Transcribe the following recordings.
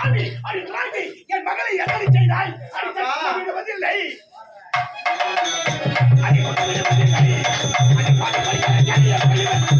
பாவி அடி துராங்கி என் மகளை எப்படி செய்தாய்? அடி தட்டி பதில்லை அடி பதில்லை அடி பாட்டு பரிகாரம்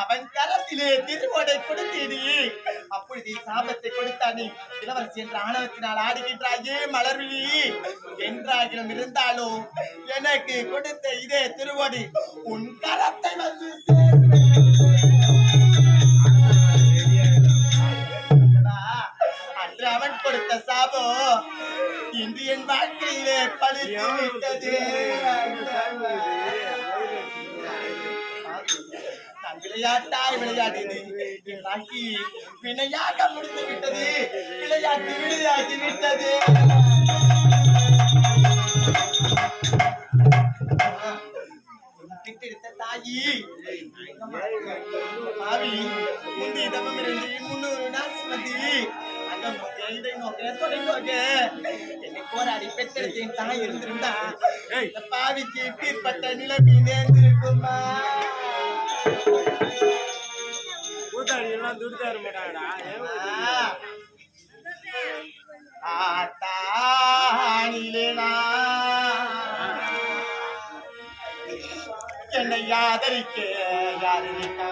அவன் கரத்திலே திருவோடை கொடுத்தேனே அப்பொழுது சாபத்தை கொடுத்தானே இளவரசி என்ற ஆணவத்தினால் ஆடுகின்றாயே மலர்விழி என்றாகிலும் இருந்தாலும் எனக்கு கொடுத்த இதே திருவோடி உன் கரத்தை வந்து? அன்று அவன் கொடுத்த சாபம் இன்று என் வாழ்க்கையிலே பழித்து விட்டது. விளையாட்டாய் விளையாடியது என் வாழ்க்கை வினையாக முடிந்து விட்டது விளையாட்டு விடுதாகி விட்டது தாயி பாவி முந்தி தவம் முன்னூறு நாள் சுமத்தி போராடி தாய் இருந்திருந்தா பாவிக்கு இப்பேற்பட்ட நிலைமை நேர்ந்திருக்குமா கூத்தாடிலாம் துட்டு தர மாட்டாங்கடா ஆத்தானிலே என்னை ஆதரிக்க யார் இருக்கா?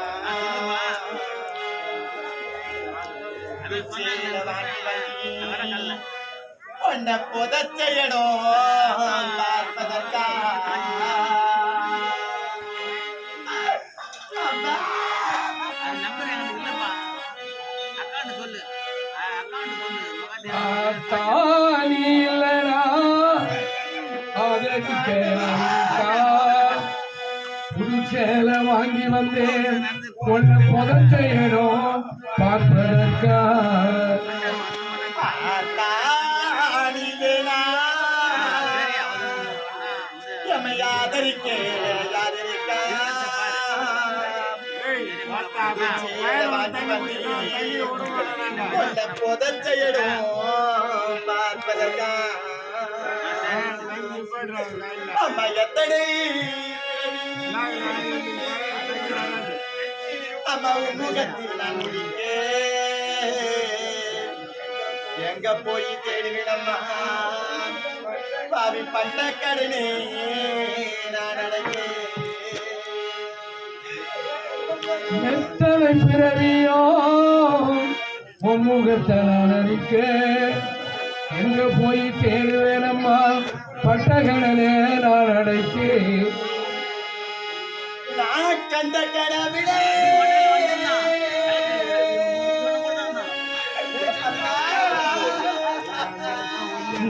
சேல வாங்கி பார்ப்பதற்கா? முகாட்டி அதற்கு புது வாங்கி வந்தேன். உன்னை புதைச்ச இடம் பார்ப்பதற்கா சேலை வாங்கி வந்து உன்னை முகத்தில் நான் முடிக்க எங்க போய் தேடுவிடம்மா பாவி பண்ண கடனே நான் அடைக்கிறேன் எத்தனை பிறவியோ பொம்முகத்தை நான் அறிக்க எங்க போய் தேடுவேனம்மா பட்டகடனே நான் அடைக்கு. நான் கண்ட கடவிடே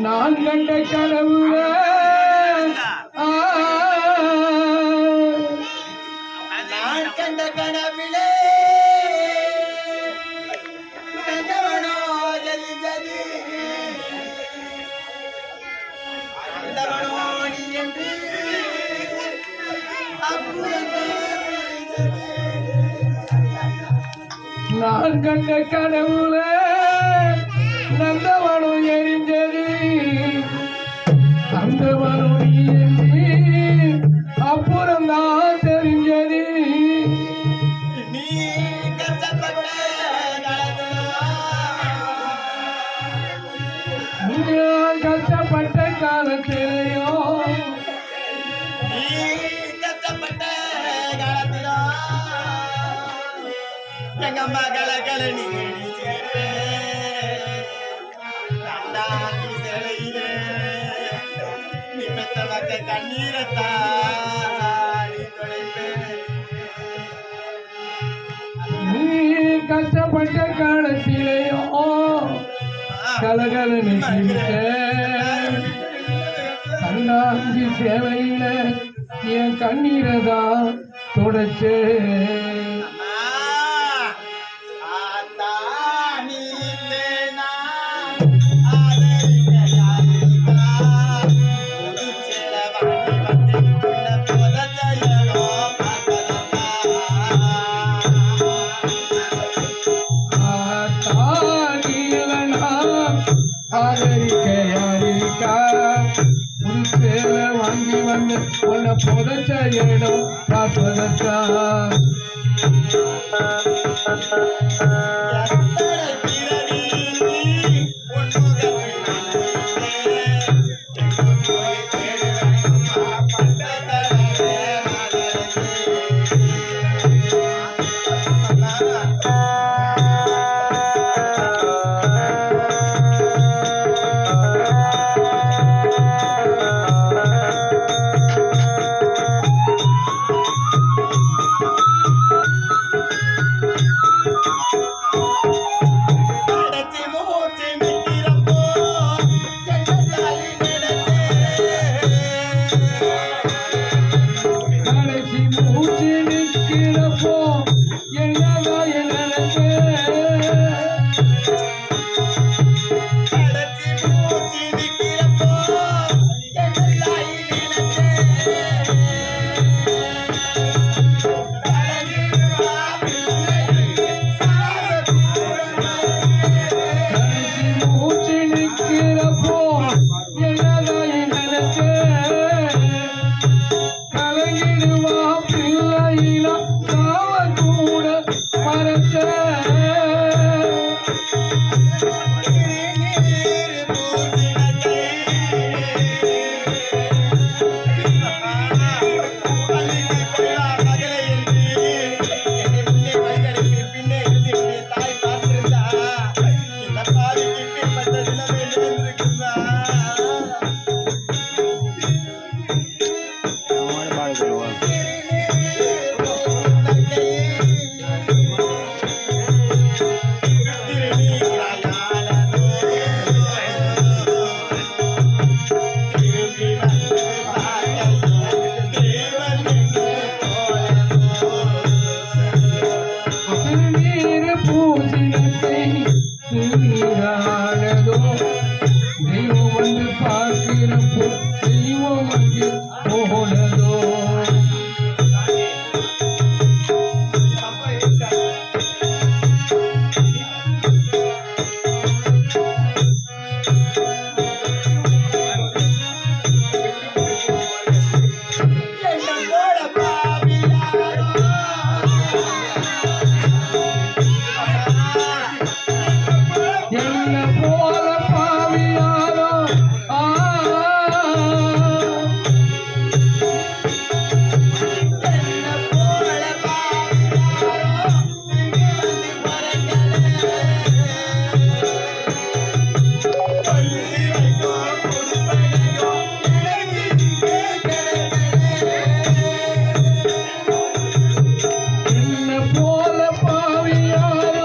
நான் கண்ட கனவுல கனவிலே கண்டவனோ எரிஞ்சது கண்டவனோ நீ என்று நான் கண்ட கனவுல நந்தவனம் தொலைப்பேன் நீ கஷ்டப்பட்ட காலத்திலேயும் கலகலன்னு சிரிச்சேன் கண்ணாஞ்சி சேவையில என் கண்ணீரை தான் தொடச்சே உன் வாங்கி வந்து உன்னை புதைச்ச இடம் பார்ப்பதற்கா Beautiful.